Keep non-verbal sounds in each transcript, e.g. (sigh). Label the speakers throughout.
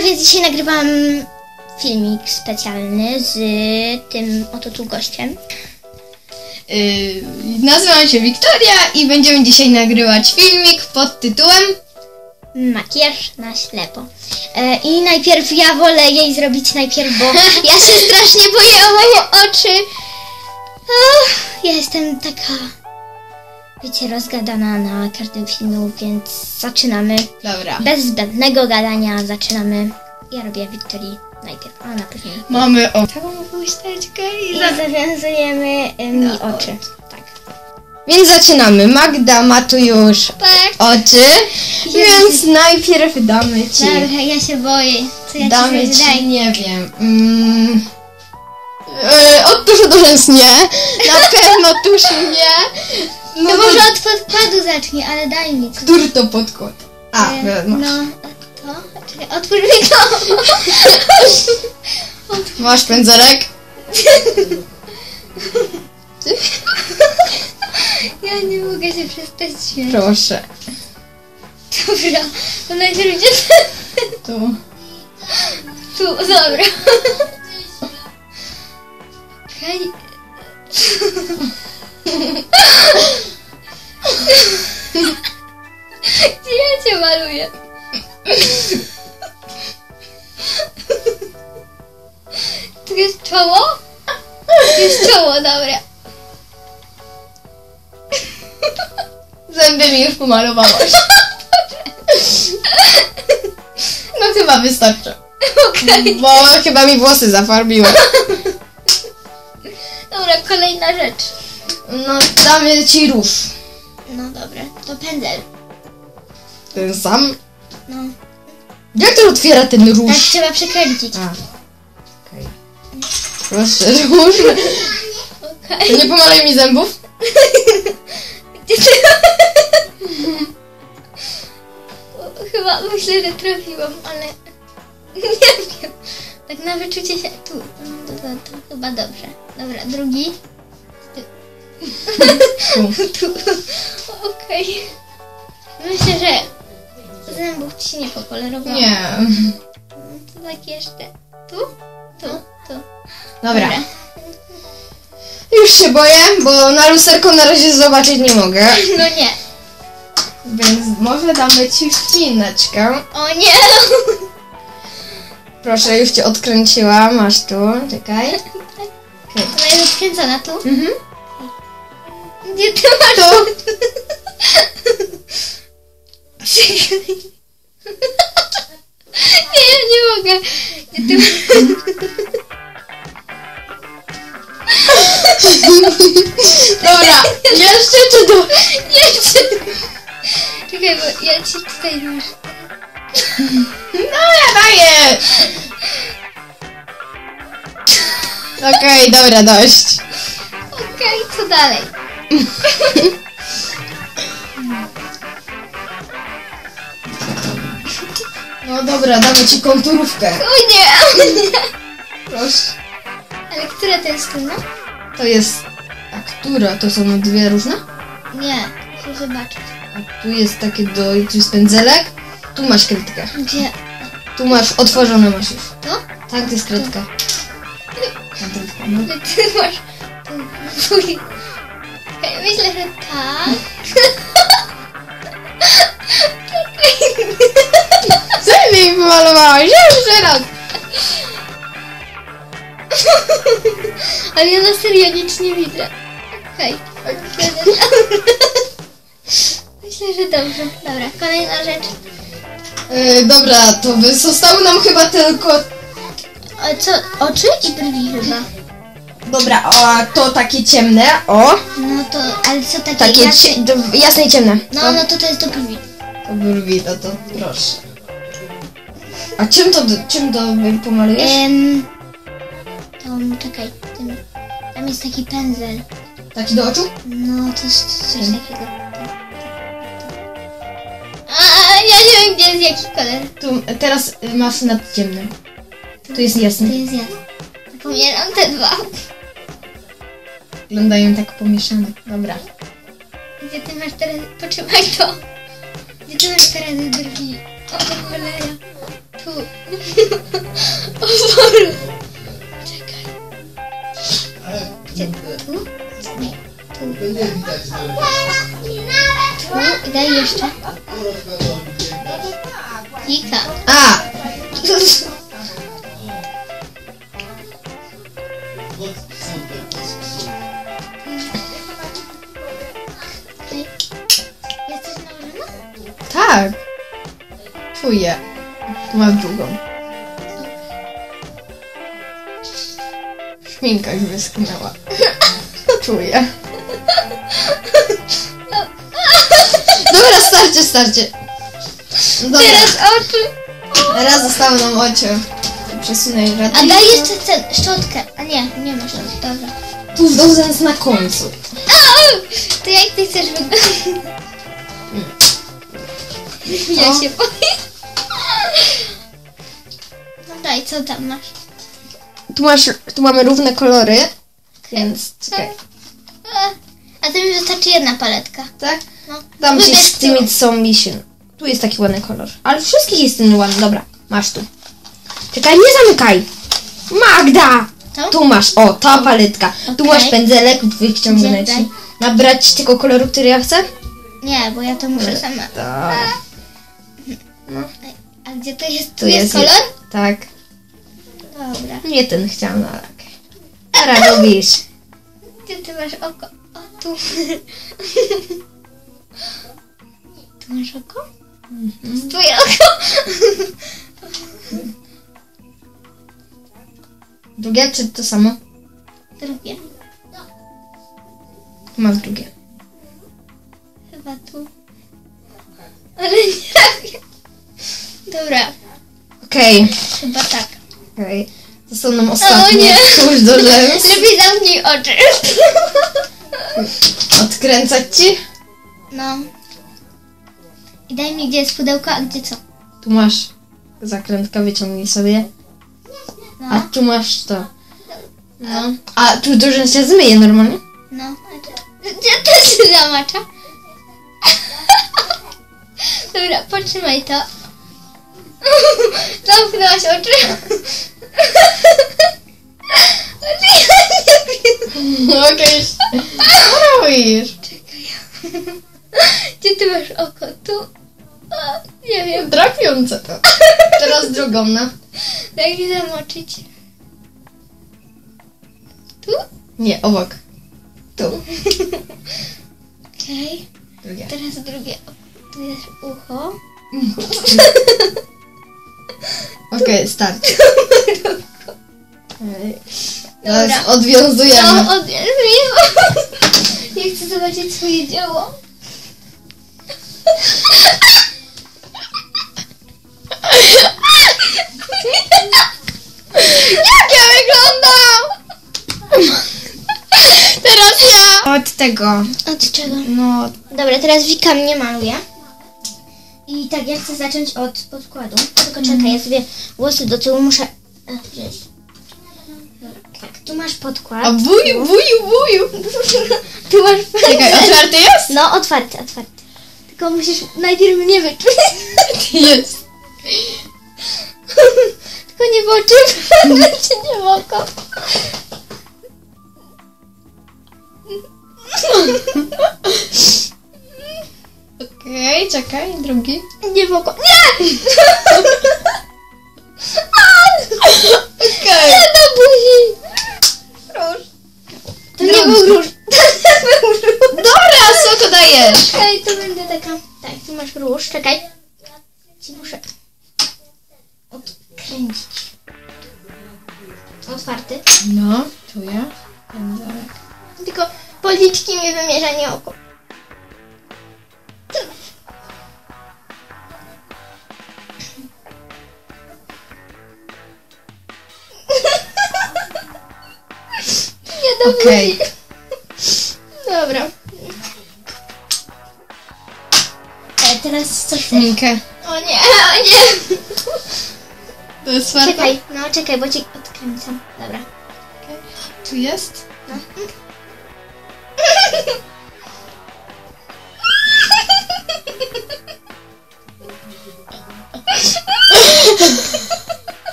Speaker 1: więc dzisiaj nagrywam filmik specjalny z tym oto tu gościem.
Speaker 2: Yy, nazywam się Wiktoria i będziemy dzisiaj nagrywać filmik pod tytułem
Speaker 1: Makijaż na ślepo. E, I najpierw ja wolę jej zrobić najpierw, bo (laughs) ja się strasznie boję o moje oczy. Ja jestem taka, wiecie, rozgadana na każdym filmu, więc zaczynamy.
Speaker 2: Dobra.
Speaker 1: Bez zbędnego gadania zaczynamy. Ja robię Wiktorii najpierw, a ona później.
Speaker 2: Mamy o taką chusteczkę i
Speaker 1: I
Speaker 2: za...
Speaker 1: zawiązujemy y, mi
Speaker 2: Na
Speaker 1: oczy. Tak.
Speaker 2: Więc zaczynamy. Magda ma tu już
Speaker 1: Tak.
Speaker 2: oczy, więc najpierw damy ci.
Speaker 1: Dobra, ja się boję. Co ja
Speaker 2: Damy
Speaker 1: ci
Speaker 2: ci, nie wiem. Mm, yy, od tuszu do rzęs nie. Na pewno tusz nie. No
Speaker 1: To
Speaker 2: to,
Speaker 1: może od podkładu zacznij, ale daj mi.
Speaker 2: Który to podkład? A,
Speaker 1: E,
Speaker 2: masz.
Speaker 1: No, to? Czekaj, otwórz mi to. (laughs)
Speaker 2: Masz pędzelek? (laughs)
Speaker 1: Ja nie mogę się przestać śmiać.
Speaker 2: Proszę.
Speaker 1: Dobra, to najpierw gdzie (laughs)
Speaker 2: Tu.
Speaker 1: Tu, dobra. Czekaj. Gdzie ja cię maluję? Tu jest czoło? Tu jest czoło, dobra.
Speaker 2: Zęby mi już pomalowałaś. No chyba wystarczy.
Speaker 1: Okej.
Speaker 2: Bo chyba mi włosy.
Speaker 1: Dobra, kolejna rzecz.
Speaker 2: No damy ci róż.
Speaker 1: No dobra, to pędzel.
Speaker 2: Ten sam.
Speaker 1: No.
Speaker 2: Jak to otwiera ten
Speaker 1: Tak
Speaker 2: róż?
Speaker 1: trzeba przekręcić.
Speaker 2: A. Okej. Proszę, róż. To
Speaker 1: Okej.
Speaker 2: nie pomalaj mi zębów?
Speaker 1: Chyba myślę, że trafiłam, ale nie wiem. Tak na wyczucie się. Tu, no, to, to, to chyba dobrze. Dobra, drugi. Okej. Myślę, że zębów ci się nie popolerowało.
Speaker 2: Nie.
Speaker 1: To tak jeszcze. Tu? Tu, tu.
Speaker 2: Dobra. Już się boję, bo na lusterko na razie zobaczyć nie mogę.
Speaker 1: No nie.
Speaker 2: Więc może damy ci chwileczkę.
Speaker 1: O nie!
Speaker 2: Proszę, już cię odkręciłam. Masz tu. Czekaj.
Speaker 1: Ona jest odkręcona tu?
Speaker 2: Mhm.
Speaker 1: Gdzie ty masz? Czekaj. Nie, ja nie mogę. Gdzie ty?
Speaker 2: Dobra, jeszcze czy tu?
Speaker 1: Jeszcze. Czekaj, bo ja ci tutaj masz.
Speaker 2: No ja daję. Okej, dobra, dość.
Speaker 1: Okej, co dalej?
Speaker 2: No dobra, damy ci konturówkę.
Speaker 1: O nie!
Speaker 2: Proszę.
Speaker 1: Ale która to jest strona?
Speaker 2: To jest... A która? To są dwie różne?
Speaker 1: Nie, chcę zobaczyć.
Speaker 2: A tu jest takie do... Tu jest pędzelek. Tu masz kredkę.
Speaker 1: Gdzie?
Speaker 2: Tu masz, otworzone masz już.
Speaker 1: To?
Speaker 2: Tak, to jest kredka. Kredka, no.
Speaker 1: Ty masz... Myślę, że tak.
Speaker 2: Co mi pomalowałaś? Jeszcze raz.
Speaker 1: Ale ja na serio nic nie widzę. Okej. Myślę, że dobrze. Dobra, kolejna rzecz.
Speaker 2: Yy, dobra, to by zostały nam chyba tylko...
Speaker 1: A co? Oczy i brwi chyba.
Speaker 2: Dobra, a to takie ciemne, o.
Speaker 1: No to, ale co takie,
Speaker 2: Takie
Speaker 1: jasne?
Speaker 2: cie... jasne i ciemne.
Speaker 1: No, no to to jest do brwi.
Speaker 2: To brwi, no to proszę. A czym to, czym to pomalujesz?
Speaker 1: Em, to, czekaj, tym, tam jest taki pędzel.
Speaker 2: Taki do oczu?
Speaker 1: No, to jest coś takiego. A, ja nie wiem, gdzie jest jaki kolor.
Speaker 2: Tu, teraz masz nad ciemnym. Tu jest
Speaker 1: To
Speaker 2: jasny.
Speaker 1: jest jasne. Pomieram te dwa.
Speaker 2: Wyglądają tak pomieszane. Dobra.
Speaker 1: Gdzie ty masz teraz... Potrzymaj to. Gdzie ty masz teraz brwi? O cholera. Tu. (laughs) Oporu. Czekaj. Gdzie? Tu? Nie. Tu. Tu. I daj jeszcze. Kika.
Speaker 2: A! Czuję. Ma drugą. Szminka już wyschnęła. (laughs) Czuję. (laughs) Dobra, starcie, starcie. Dobra,
Speaker 1: Teraz oczy.
Speaker 2: teraz zostały nam oczy. Przesunę je
Speaker 1: A daj jeszcze ten, szczotkę. A nie, nie ma szczotki, dobra.
Speaker 2: Tu dozens na końcu.
Speaker 1: To jak ty chcesz wyglądać? Ja
Speaker 2: Co?
Speaker 1: się boję. Daj, co tam masz?
Speaker 2: Tu, masz, tu mamy równe kolory, więc czekaj.
Speaker 1: A, a to mi wystarczy jedna paletka.
Speaker 2: Tak?
Speaker 1: No.
Speaker 2: Dam ci
Speaker 1: Wybierz
Speaker 2: z tymi co mission. Tu jest taki ładny kolor. Ale wszystkich jest ten ładny. Dobra, masz tu. Czekaj, nie zamykaj! Magda!
Speaker 1: Co?
Speaker 2: Tu masz, o, ta paletka. Tu
Speaker 1: Okej.
Speaker 2: masz pędzelek, wyciągnę ci. Nabrać tego koloru, który ja chcę?
Speaker 1: Nie, bo ja to muszę sama.
Speaker 2: Tak.
Speaker 1: No. A gdzie to jest? Tu
Speaker 2: Tu
Speaker 1: jest,
Speaker 2: jest
Speaker 1: kolor?
Speaker 2: Tak.
Speaker 1: Dobra.
Speaker 2: Nie ten chciałam, no ale okej. Dobra, robisz.
Speaker 1: Gdzie ty masz oko? O, tu. (laughs) Tu masz oko?
Speaker 2: Mhm.
Speaker 1: Twoje oko. (laughs)
Speaker 2: Drugie, czy to samo?
Speaker 1: Drugie.
Speaker 2: Tu masz drugie.
Speaker 1: Chyba tu. Ale nie wiem. Dobra,
Speaker 2: Okej.
Speaker 1: chyba tak.
Speaker 2: Okej. To są nam ostatnie.
Speaker 1: nie.
Speaker 2: Tuż do rzęs.
Speaker 1: Lepiej zamknij oczy. (laughs)
Speaker 2: Odkręcać ci?
Speaker 1: No. I daj mi, gdzie jest pudełko, a gdzie co?
Speaker 2: Tu masz zakrętkę, wyciągnij sobie.
Speaker 1: No,
Speaker 2: A tu masz to. No. A tu dużo się zmyje normalnie?
Speaker 1: no. A to się zamacza? (laughs) Dobra, potrzymaj to. (laughs) Zamknęłaś oczy. Ale ja nie wiem.
Speaker 2: Okej. Co robisz?
Speaker 1: Gdzie ty masz oko? Tu? A, nie wiem.
Speaker 2: Drapiące to. Teraz drugą, no.
Speaker 1: Daj mi zamoczyć. Tu?
Speaker 2: Nie, obok. Tu.
Speaker 1: Okej.
Speaker 2: Drugie.
Speaker 1: Teraz drugie. Tu jest ucho. (laughs)
Speaker 2: Okej, start. (laughs) Ej.
Speaker 1: Dobra.
Speaker 2: Teraz odwiązujemy.
Speaker 1: No, odbierz Ja chcę zobaczyć swoje dzieło.
Speaker 2: Jak ja wyglądam? Teraz ja. Od tego.
Speaker 1: Od czego?
Speaker 2: No,
Speaker 1: Dobra, teraz Wika mnie maluje. I tak, ja chcę zacząć od podkładu. Tylko czekaj, ja sobie włosy do tyłu muszę e, wziąć. Tak, tu masz podkład.
Speaker 2: a wuju, wuju, wuju. (laughs)
Speaker 1: Tu masz
Speaker 2: Czekaj, otwarty jest?
Speaker 1: No, otwarty, otwarty. Tylko musisz najpierw mnie wyczuć. (laughs)
Speaker 2: Jest. (laughs)
Speaker 1: Tylko nie w oczy, czy nie w oko.
Speaker 2: Okej, czekaj, drugi.
Speaker 1: Nie w oko. Nie!
Speaker 2: Okej.
Speaker 1: Nie do buzi! Róż. To nie był róż. To nie był róż.
Speaker 2: Dobra, co to dajesz?
Speaker 1: Czekaj, to będzie taka... Tak, tu masz róż, czekaj. Do
Speaker 2: Okej.
Speaker 1: Dobra. E, teraz co chcesz?
Speaker 2: Szminkę.
Speaker 1: O nie, o nie.
Speaker 2: To jest otwarte?
Speaker 1: Czekaj, no czekaj, bo ci odkręcam. Dobra.
Speaker 2: Tu jest?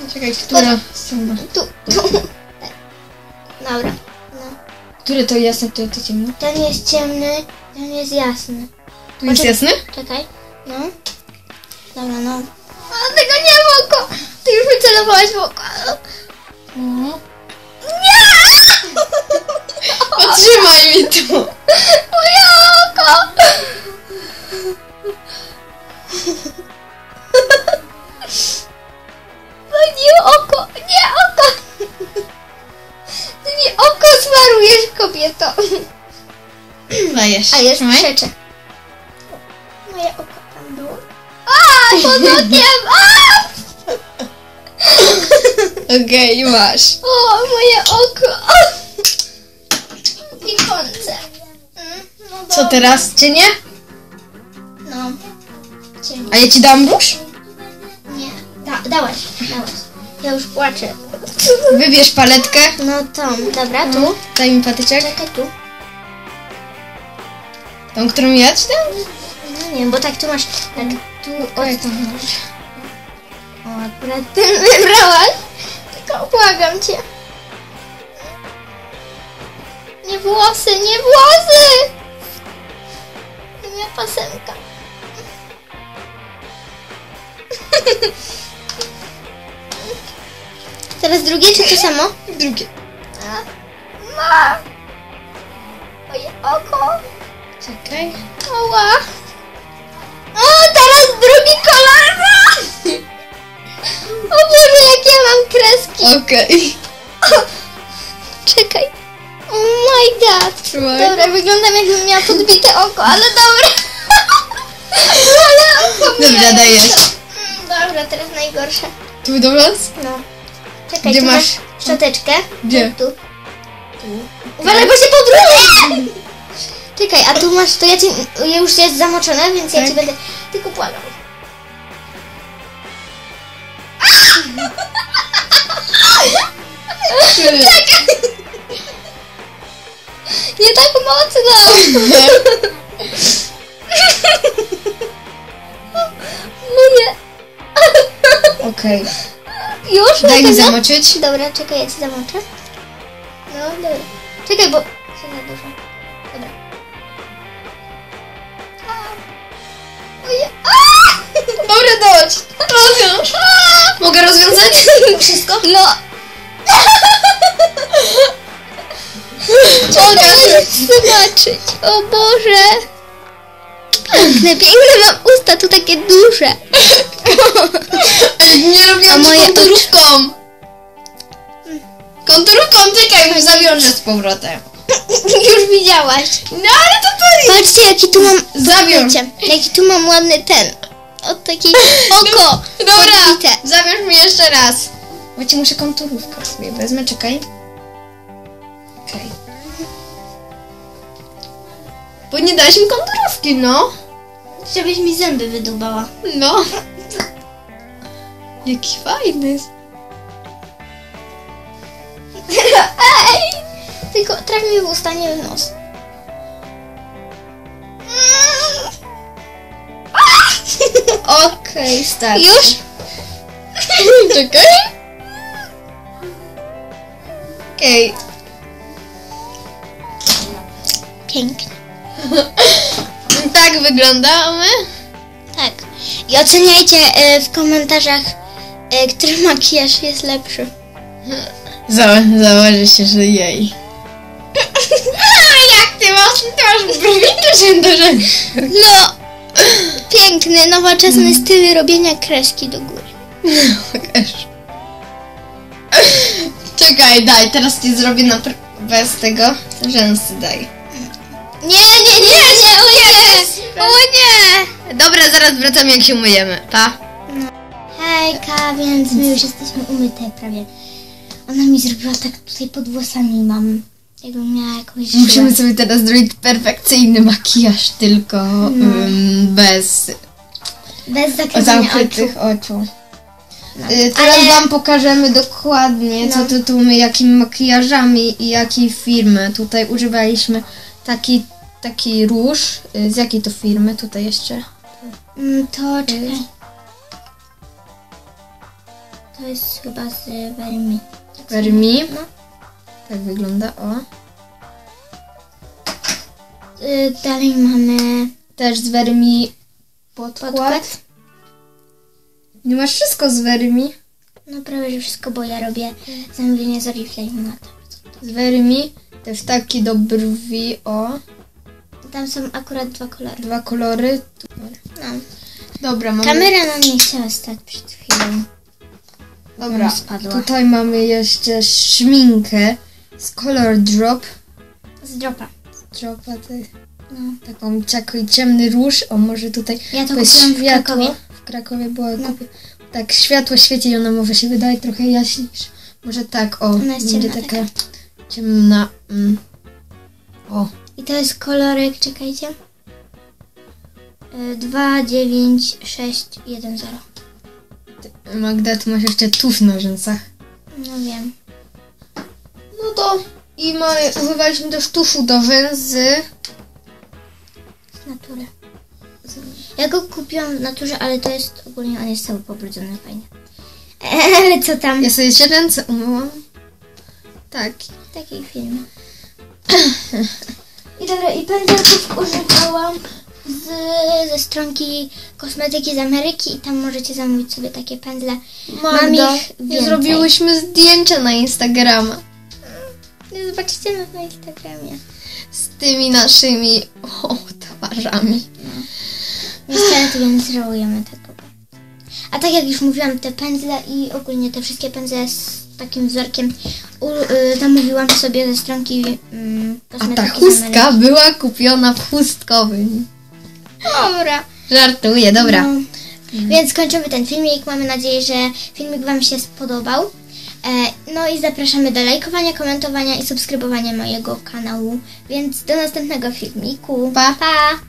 Speaker 1: No.
Speaker 2: Która strona?
Speaker 1: Tu, tu. Dobra. No.
Speaker 2: Który to jasne, który to ciemny?
Speaker 1: Ten jest ciemny, ten jest jasny.
Speaker 2: Tu jest jasny?
Speaker 1: Czekaj. No. Dobra, no. A tego nie w oko! Ty już wycelowałaś w oko. Nie!
Speaker 2: Otrzymaj mi tu!
Speaker 1: Moje oko! Smarujesz, kobieto.
Speaker 2: Dajesz.
Speaker 1: A jest
Speaker 2: Trzymaj.
Speaker 1: Moje oko tam było. A, pod okiem! A!
Speaker 2: Okej, masz.
Speaker 1: O, moje oko! I końce. Mm, No
Speaker 2: Co
Speaker 1: dobra.
Speaker 2: teraz? Cienie?
Speaker 1: No. Cień.
Speaker 2: A ja ci dam róż?
Speaker 1: Nie. Da, dałaś, dałaś. Ja już płaczę.
Speaker 2: Wybierz paletkę.
Speaker 1: No tą, dobra, tu.
Speaker 2: Daj mi patyczek.
Speaker 1: Czekaj, tu.
Speaker 2: Tą, którą ja ci dam?
Speaker 1: No nie, bo tak tu masz, tak tu
Speaker 2: Oj,
Speaker 1: od... O, akurat ten (laughs) wybrałaś. Tylko błagam cię. Nie włosy, nie włosy! Nie pasemka. (laughs) Teraz drugie, czy to samo?
Speaker 2: Drugie.
Speaker 1: A, Ma! Moje oko!
Speaker 2: Czekaj.
Speaker 1: Oła! O, teraz drugi kolor! O Boże, jakie ja mam kreski!
Speaker 2: Okej.
Speaker 1: Czekaj. Oh my god.
Speaker 2: Trzymaj.
Speaker 1: Dobra, wyglądam jakbym miała podbite oko, ale dobra. (laughs) ale oko
Speaker 2: Dobra, dajesz.
Speaker 1: Mm, Dobra, teraz najgorsze.
Speaker 2: Tu do nas?
Speaker 1: No. Czekaj,
Speaker 2: Gdzie
Speaker 1: tu
Speaker 2: masz?
Speaker 1: masz szczoteczkę.
Speaker 2: Gdzie?
Speaker 1: Tu. Tu. Uważaj, bo się podruję! Czekaj, a tu masz, to ja ci, już jest zamoczone, więc ja
Speaker 2: Tak.
Speaker 1: ci będę, tylko błagam. Nie tak mocno! No nie.
Speaker 2: Okej.
Speaker 1: Już?
Speaker 2: Daj mi zamoczyć.
Speaker 1: Dobra, czekaj, ja ci zamoczę. No, dobra. Czekaj, bo się za dużo. Dobra. A. Oje. (laughs)
Speaker 2: Dobra, dość. Rozwiąż. Mogę rozwiązać? Wszystko?
Speaker 1: No. (laughs)
Speaker 2: Pokaż.
Speaker 1: zobaczyć. O Boże. Piękne, piękne mam usta, tu takie duże. (laughs)
Speaker 2: Nie
Speaker 1: A
Speaker 2: robiłam
Speaker 1: moje
Speaker 2: ci konturówką. Konturówką, czekaj, zawiążę z powrotem. (laughs)
Speaker 1: Już widziałaś.
Speaker 2: No ale to to jest.
Speaker 1: Patrzcie, jaki tu mam...
Speaker 2: Zawiąż.
Speaker 1: Wiecie, jaki tu mam ładny ten. Od taki (laughs) oko.
Speaker 2: Dobra,
Speaker 1: podbite.
Speaker 2: zawiąż mi jeszcze raz. Bo ci muszę konturówkę sobie wezmę, czekaj. Okej. Bo nie dałeś mi konturówki, no.
Speaker 1: Żebyś mi zęby wydubała.
Speaker 2: No. (laughs) Jaki fajny. (laughs)
Speaker 1: Ej! Tylko traf mi w usta, nie w nos. (laughs)
Speaker 2: Okej, start.
Speaker 1: Już? (laughs)
Speaker 2: Czekaj. Okej.
Speaker 1: Pięknie.
Speaker 2: Tak wyglądamy.
Speaker 1: Tak. I oceniajcie e, w komentarzach, e, który makijaż jest lepszy.
Speaker 2: Za- założy się, że jej. (laughs) Jak ty masz, ty masz brwi dużym, dużym.
Speaker 1: No! Piękny, nowoczesny styl robienia kreski do góry.
Speaker 2: Pokaż. Czekaj, daj, teraz ci zrobię na bez tego. Rzęsy daj.
Speaker 1: Nie, nie, nie, nie, o nie! O nie!
Speaker 2: Dobra, zaraz wracamy jak się umyjemy. Pa.
Speaker 1: Hejka, więc my już jesteśmy umyte prawie. Ona mi zrobiła tak tutaj pod włosami mam. Jakbym miała jakąś.
Speaker 2: Musimy sobie teraz zrobić perfekcyjny makijaż, tylko ym, bez
Speaker 1: Bez oczu.
Speaker 2: zamkniętych oczu. Y, Teraz
Speaker 1: Ale-
Speaker 2: wam pokażemy dokładnie, co
Speaker 1: No.
Speaker 2: tu, tu my, jakimi makijażami i jakiej firmy. Tutaj używaliśmy taki, taki róż. Y, Z jakiej to firmy? Tutaj jeszcze.
Speaker 1: Mm, To czekaj. To jest chyba z Vermi.
Speaker 2: Vermi.
Speaker 1: No.
Speaker 2: Tak wygląda, o.
Speaker 1: Y, dalej mamy
Speaker 2: Też z Vermi podkład.
Speaker 1: podkład.
Speaker 2: Nie masz wszystko z Vermi.
Speaker 1: No prawie że wszystko, bo ja robię zamówienie z Oriflame na to.
Speaker 2: Z Vermi. Też taki do brwi, o.
Speaker 1: Tam są akurat dwa kolory.
Speaker 2: Dwa kolory.
Speaker 1: No.
Speaker 2: Dobra, mamy...
Speaker 1: Kamera nam nie chciała stać przed chwilą.
Speaker 2: Dobra,
Speaker 1: spadła.
Speaker 2: tutaj mamy jeszcze szminkę z Color Drop.
Speaker 1: Z dropa.
Speaker 2: Dropa, to jest
Speaker 1: No.
Speaker 2: taką ciemny róż. O, może tutaj
Speaker 1: Ja to kupiłam w. Krakowie.
Speaker 2: W Krakowie była
Speaker 1: No.
Speaker 2: kupi... Tak, światło świeci i ona może się wydaje trochę jaśniejsza. Może tak, o,
Speaker 1: Ona jest
Speaker 2: będzie
Speaker 1: ciemna
Speaker 2: taka ciemna. Mm. O,
Speaker 1: I to jest kolorek, czekajcie. Y, 2, 9, 6, 1, 0.
Speaker 2: Magda, ty masz jeszcze tusz na rzęsach.
Speaker 1: No wiem.
Speaker 2: No to i ma, używaliśmy też tuszu do rzęs z...
Speaker 1: Z natury. Ja go kupiłam w naturze, ale to jest ogólnie on jest cały pobrudzony fajnie. (laughs) Ale co tam?
Speaker 2: Ja sobie się ręce umyłam. Tak.
Speaker 1: Taki film. (clears throat) I dobra, i pędzelków używałam z, ze stronki kosmetyki z Ameryki i tam możecie zamówić sobie takie pędzle. Mam
Speaker 2: Magda,
Speaker 1: ich
Speaker 2: nie
Speaker 1: więcej.
Speaker 2: zrobiłyśmy zdjęcia na Instagrama
Speaker 1: Zobaczycie nas na Instagramie.
Speaker 2: z tymi naszymi o, twarzami.
Speaker 1: Niestety, więc żałujemy tego. A tak jak już mówiłam, te pędzle i ogólnie te wszystkie pędzle z takim wzorkiem u, y, zamówiłam sobie ze stronki y,
Speaker 2: A ta chustka była kupiona w chustkowym.
Speaker 1: Dobra.
Speaker 2: Żartuję, dobra.
Speaker 1: No. Więc kończymy ten filmik. Mamy nadzieję, że filmik Wam się spodobał. E, no i zapraszamy do lajkowania, komentowania i subskrybowania mojego kanału. Więc do następnego filmiku.
Speaker 2: Pa.
Speaker 1: pa.